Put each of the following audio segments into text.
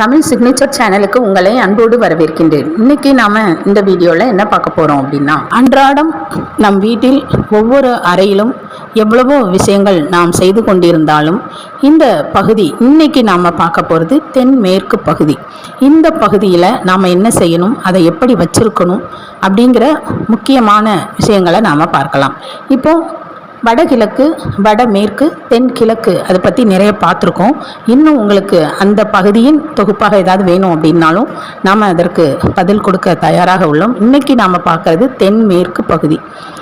Tamil signature சேனலுக்கு உங்களை அன்போடு வரவேற்கின்றேன். இன்னைக்கு நாம இந்த வீடியோவில் என்ன பார்க்க போறோம் அப்படின்னா அன்றாடம் நம் வீட்டில் ஒவ்வொரு அறையிலும் எவ்வளவோ விஷயங்கள் நாம் செய்து கொண்டிருந்தாலும் இந்த பகுதி இன்னைக்கு நாம் பார்க்க போகிறது தென்மேற்கு பகுதி. இந்த பகுதியில் நாம் என்ன செய்யணும் அதை எப்படி வச்சிருக்கணும் அப்படிங்கிற முக்கியமான விஷயங்களை நாம் பார்க்கலாம். இப்போ வடகிழக்கு வடமேற்கு தென்கிழக்கு அதை பற்றி நிறைய பார்த்துருக்கோம். இன்னும் உங்களுக்கு அந்த பகுதியின் தொகுப்பாக ஏதாவது வேணும் அப்படின்னாலும் நாம் அதற்கு பதில் கொடுக்க தயாராக உள்ளோம். இன்றைக்கி நாம் பார்க்கறது தென்மேற்கு பகுதி.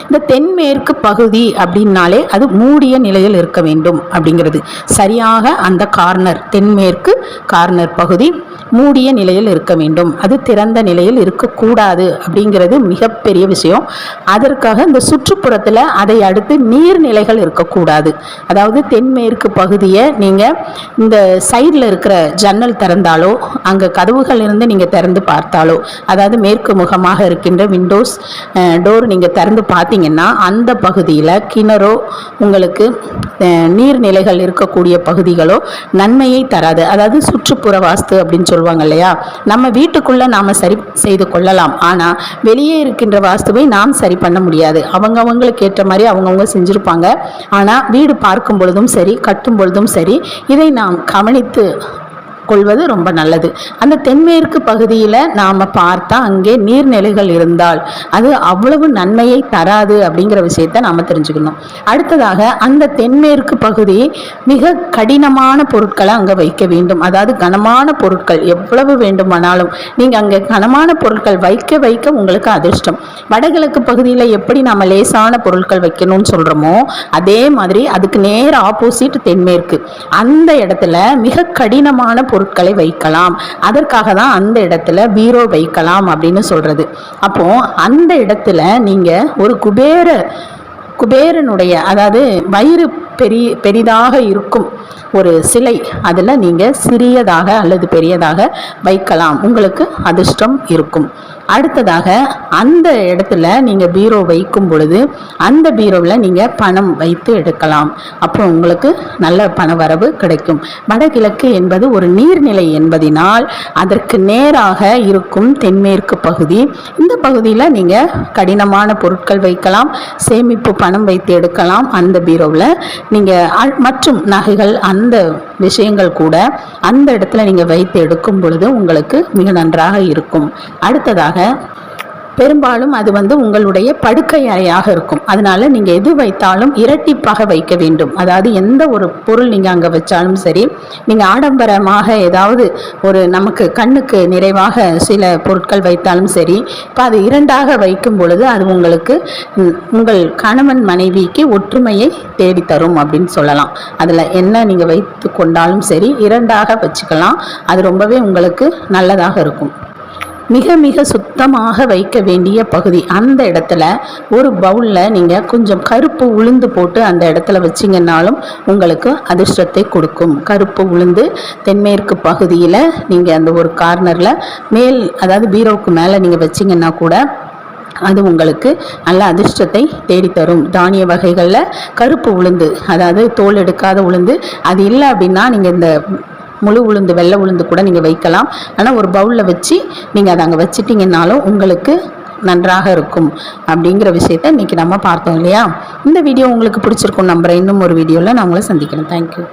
இந்த தென்மேற்கு பகுதி அப்படின்னாலே அது மூடிய நிலையில் இருக்க வேண்டும் அப்படிங்கிறது. சரியாக அந்த கார்னர் தென்மேற்கு கார்னர் பகுதி மூடிய நிலையில் இருக்க வேண்டும். அது திறந்த நிலையில் இருக்கக்கூடாது அப்படிங்கிறது மிகப்பெரிய விஷயம். அதற்காக இந்த சுற்றுப்புறத்தில் அதை அடுத்து நீர்நிலைகள் இருக்கக்கூடாது. அதாவது தென்மேற்கு பகுதியை நீங்கள் இந்த சைடில் இருக்கிற ஜன்னல் திறந்தாலோ அங்கே கதவுகள் இருந்து நீங்கள் திறந்து பார்த்தாலோ அதாவது மேற்கு முகமாக இருக்கின்ற விண்டோஸ் டோர் நீங்கள் திறந்து பார்த்தீங்கன்னா அந்த பகுதியில் கிணறோ உங்களுக்கு நீர்நிலைகள் இருக்கக்கூடிய பகுதிகளோ நன்மையை தராது. அதாவது சுற்றுப்புற வாஸ்து அப்படின்னு சொல்லுவாங்க இல்லையா நம்ம வீட்டுக்குள்ள நாம சரி செய்து கொள்ளலாம். ஆனா வெளியே இருக்கின்ற வாஸ்துவை நாம் சரி பண்ண முடியாது. அவங்க அவங்களுக்கு ஏற்ற மாதிரி அவங்கவுங்க செஞ்சிருப்பாங்க. ஆனா வீடு பார்க்கும் பொழுதும் சரி கட்டும் பொழுதும் சரி இதை நாம் கவனித்து கொள்வது ரொம்ப நல்லது. அந்த தென்மேற்கு பகுதியில் நாம் பார்த்தா அங்கே நீர்நிலைகள் இருந்தால் அது அவ்வளவு நன்மையை தராது அப்படிங்கிற விஷயத்தை நாம் தெரிஞ்சுக்கணும். அடுத்ததாக அந்த தென்மேற்கு பகுதி மிக கடினமான பொருட்களை அங்கே வைக்க வேண்டும். அதாவது கனமான பொருட்கள் எவ்வளவு வேண்டுமானாலும் நீங்கள் அங்கே கனமான பொருட்கள் வைக்க வைக்க உங்களுக்கு அதிர்ஷ்டம். வடகிழக்கு பகுதியில் எப்படி நாம் லேசான பொருட்கள் வைக்கணும்னு சொல்கிறோமோ அதே மாதிரி அதுக்கு நேர் ஆப்போசிட் தென்மேற்கு. அந்த இடத்துல மிக கடினமான பொருட்களை வைக்கலாம். அதற்காக தான் அந்த இடத்துல பீரோ வைக்கலாம் அப்படின்னு சொல்றது. அப்போ அந்த இடத்துல நீங்க ஒரு குபேர குபேரனுடைய அதாவது வயிறு பெரிய பெரிதாக இருக்கும் ஒரு சிலை அதில் நீங்கள் சிறியதாக அல்லது பெரியதாக வைக்கலாம். உங்களுக்கு அதிர்ஷ்டம் இருக்கும். அடுத்ததாக அந்த இடத்துல நீங்கள் பீரோ வைக்கும் பொழுது அந்த பீரோவில் நீங்கள் பணம் வைத்து எடுக்கலாம். அப்போ உங்களுக்கு நல்ல பண வரவு கிடைக்கும். வடகிழக்கு என்பது ஒரு நீர்நிலை என்பதினால் அதற்கு நேராக இருக்கும் தென்மேற்கு பகுதி. இந்த பகுதியில் நீங்கள் கடினமான பொருட்கள் வைக்கலாம். சேமிப்பு பணம் வைத்து எடுக்கலாம் அந்த பீரோவில். நீங்கள் மற்றும் நகைகள் அந்த விஷயங்கள் கூட அந்த இடத்துல நீங்கள் வைத்து எடுக்கும் பொழுது உங்களுக்கு மிக நன்றாக இருக்கும். அடுத்ததாக பெரும்பாலும் அது வந்து உங்களுடைய படுக்கை அறையாக இருக்கும். அதனால நீங்கள் எது வைத்தாலும் இரட்டிப்பாக வைக்க வேண்டும். அதாவது எந்த ஒரு பொருள் நீங்கள் அங்கே வச்சாலும் சரி நீங்கள் ஆடம்பரமாக ஏதாவது ஒரு நமக்கு கண்ணுக்கு நிறைவாக சில பொருட்கள் வைத்தாலும் சரி இப்போ அது இரண்டாக வைக்கும் பொழுது அது உங்களுக்கு உங்கள் கணவன் மனைவிக்கு ஒற்றுமையை தேடித்தரும் அப்படின்னு சொல்லலாம். அதில் என்ன நீங்கள் வைத்து கொண்டாலும் சரி இரண்டாக வச்சுக்கலாம். அது ரொம்பவே உங்களுக்கு நல்லதாக இருக்கும். மிக மிக சுத்தமாக வைக்க வேண்டிய பகுதி. அந்த இடத்துல ஒரு பவுலில் நீங்கள் கொஞ்சம் கருப்பு உளுந்து போட்டு அந்த இடத்துல வச்சிங்கன்னாலும் உங்களுக்கு அதிர்ஷ்டத்தை கொடுக்கும். கருப்பு உளுந்து தென்மேற்கு பகுதியில் நீங்கள் அந்த ஒரு கார்னரில் மேல் அதாவது பீரோவுக்கு மேலே நீங்கள் வச்சிங்கன்னா கூட அது உங்களுக்கு நல்ல அதிர்ஷ்டத்தை தேடித்தரும். தானிய வகைகளில் கருப்பு உளுந்து அதாவது தோல் எடுக்காத உளுந்து அது இல்லை அப்படின்னா நீங்கள் இந்த முழு உளுந்து வெள்ளை உளுந்து கூட நீங்கள் வைக்கலாம். ஆனால் ஒரு பவுலில் வச்சு நீங்கள் அதை அங்கே வச்சிட்டிங்கன்னாலும் உங்களுக்கு நன்றாக இருக்கும் அப்படிங்கிற விஷயத்த இன்றைக்கி நம்ம பார்த்தோம் இல்லையா? இந்த வீடியோ உங்களுக்கு பிடிச்சிருக்கும் நம்புகிறேன் இன்னும் ஒரு வீடியோவில் நான் உங்களை சந்திக்கிறேன். தேங்க்யூ